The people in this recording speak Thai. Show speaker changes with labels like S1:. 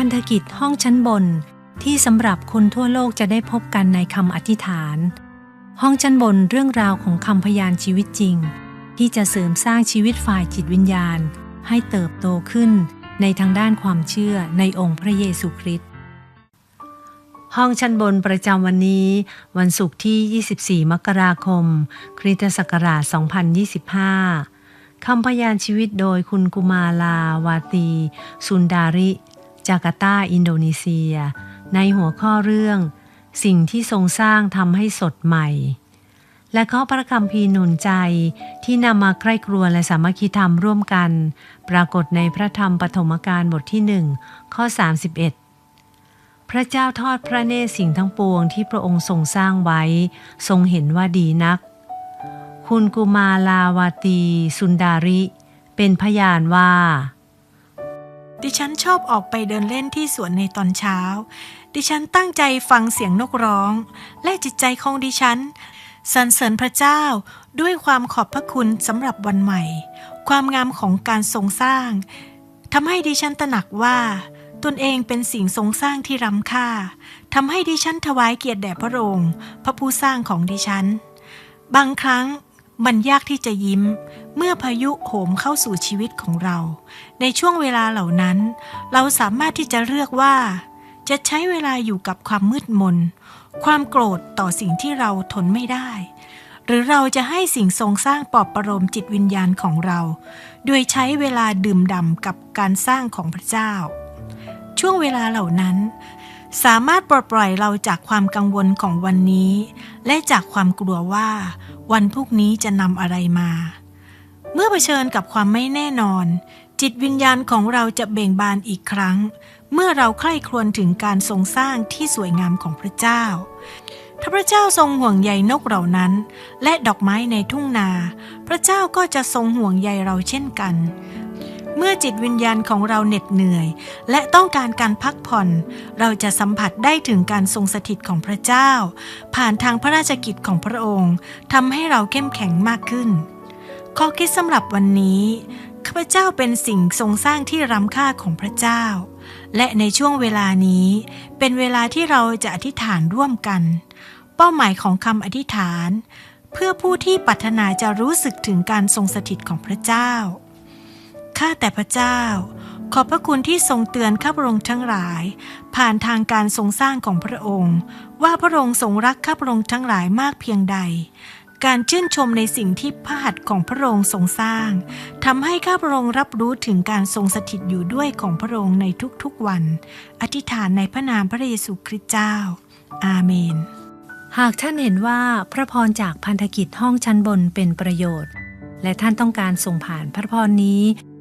S1: พันธกิจห้องชั้นบน ที่สำหรับคนทั่วโลกจะได้พบกันในคำอธิษฐาน ห้องชั้นบนเรื่องราวของคำพยานชีวิตจริง ที่จะเสริมสร้างชีวิตฝ่ายจิตวิญญาณ ให้เติบโตขึ้นในทางด้านความเชื่อในองค์พระเยซูคริสต์ห้องชั้นบนประจำวันนี้ วันศุกร์ที่ 24 มกราคม คริสตศักราช 2025คำพยานชีวิตโดยคุณกุมาลาวาตี สุนดาริ จาการ์ตา อินโดนีเซีย ในหัวข้อเรื่อง สิ่งที่ทรงสร้างทำให้สดใหม่ และข้อพระคำพีหนุนใจที่นำมาใคร่ครวญและสามัคคีธรรมร่วมกัน ปรากฏในพระธรรมปฐมกาลบทที่หนึ่งข้อ 31พระเจ้าทอดพระเนตรสิ่งทั้งปวงที่พระองค์ทรงสร้างไว้ ทรงเห็นว่าดีนัก คุณกุมาลาวาตี สุนดาริ เป็นพยานว่า
S2: ดิฉันชอบออกไปเดินเล่นที่สวนในตอนเช้า ดิฉันตั้งใจฟังเสียงนกร้อง และจิตใจของดิฉันสรรเสริญพระเจ้าด้วยความขอบพระคุณสำหรับวันใหม่ ความงามของการทรงสร้างทำให้ดิฉันตระหนักว่า ตนเองเป็นสิ่งทรงสร้างที่ล้ำค่าทำให้ดิฉันถวายเกียรติแด่พระองค์ พระผู้สร้างของดิฉัน บางครั้ง มันยากที่จะยิ้ม เมื่อพายุโหมเข้าสู่ชีวิตของเรา ในช่วงเวลาเหล่านั้น เราสามารถที่จะเลือกว่า จะใช้เวลาอยู่กับความมืดมน ความโกรธต่อสิ่งที่เราทนไม่ได้ หรือเราจะให้สิ่งทรงสร้างปอบประโลมจิตวิญญาณของเรา โดยใช้เวลาดื่มด่ำกับการสร้างของพระเจ้า ช่วงเวลาเหล่านั้น สามารถปลดปล่อยเราจากความกังวลของวันนี้ และจากความกลัวว่า วันพรุ่งนี้จะนำอะไรมา เมื่อเผชิญกับความไม่แน่นอน จิตวิญญาณของเราจะเบ่งบานอีกครั้ง เมื่อเราใคร่ครวญถึงการทรงสร้างที่สวยงามของพระเจ้าถ้าพระเจ้าทรงห่วงใยนกเหล่านั้น และดอกไม้ในทุ่งนา พระเจ้าก็จะทรงห่วงใยเราเช่นกัน เมื่อจิตวิญญาณของเราเหน็ดเหนื่อย และต้องการการพักผ่อน เราจะสัมผัสได้ถึงการทรงสถิตของพระเจ้า ผ่านทางพระราชกิจของพระองค์ทำให้เราเข้มแข็งมากขึ้น ข้อคิดสำหรับวันนี้ข้าพเจ้าเป็นสิ่งทรงสร้างที่ล้ำค่าของพระเจ้า และในช่วงเวลานี้เป็นเวลาที่เราจะอธิษฐานร่วมกัน เป้าหมายของคำอธิษฐาน เพื่อผู้ที่ปรารถนาจะรู้สึกถึงการทรงสถิตของพระเจ้า ข้าแต่พระเจ้า ขอบพระคุณที่ทรงเตือนข้าพระองค์ทั้งหลาย ผ่านทางการทรงสร้างของพระองค์ ว่าพระองค์ทรงรักข้าพระองค์ทั้งหลายมากเพียงใด การชื่นชมในสิ่งที่พระหัตถ์ของพระองค์ทรงสร้างทำให้ข้าพระองค์รับรู้ถึงการทรงสถิตอยู่ด้วยของพระองค์ในทุกๆวัน อธิษฐานในพระนามพระเยซูคริสต์เจ้า อาเมน
S1: หากท่านเห็นว่าพระพรจากพันธกิจห้องชั้นบนเป็นประโยชน์และท่านต้องการส่งผ่านพระพรนี้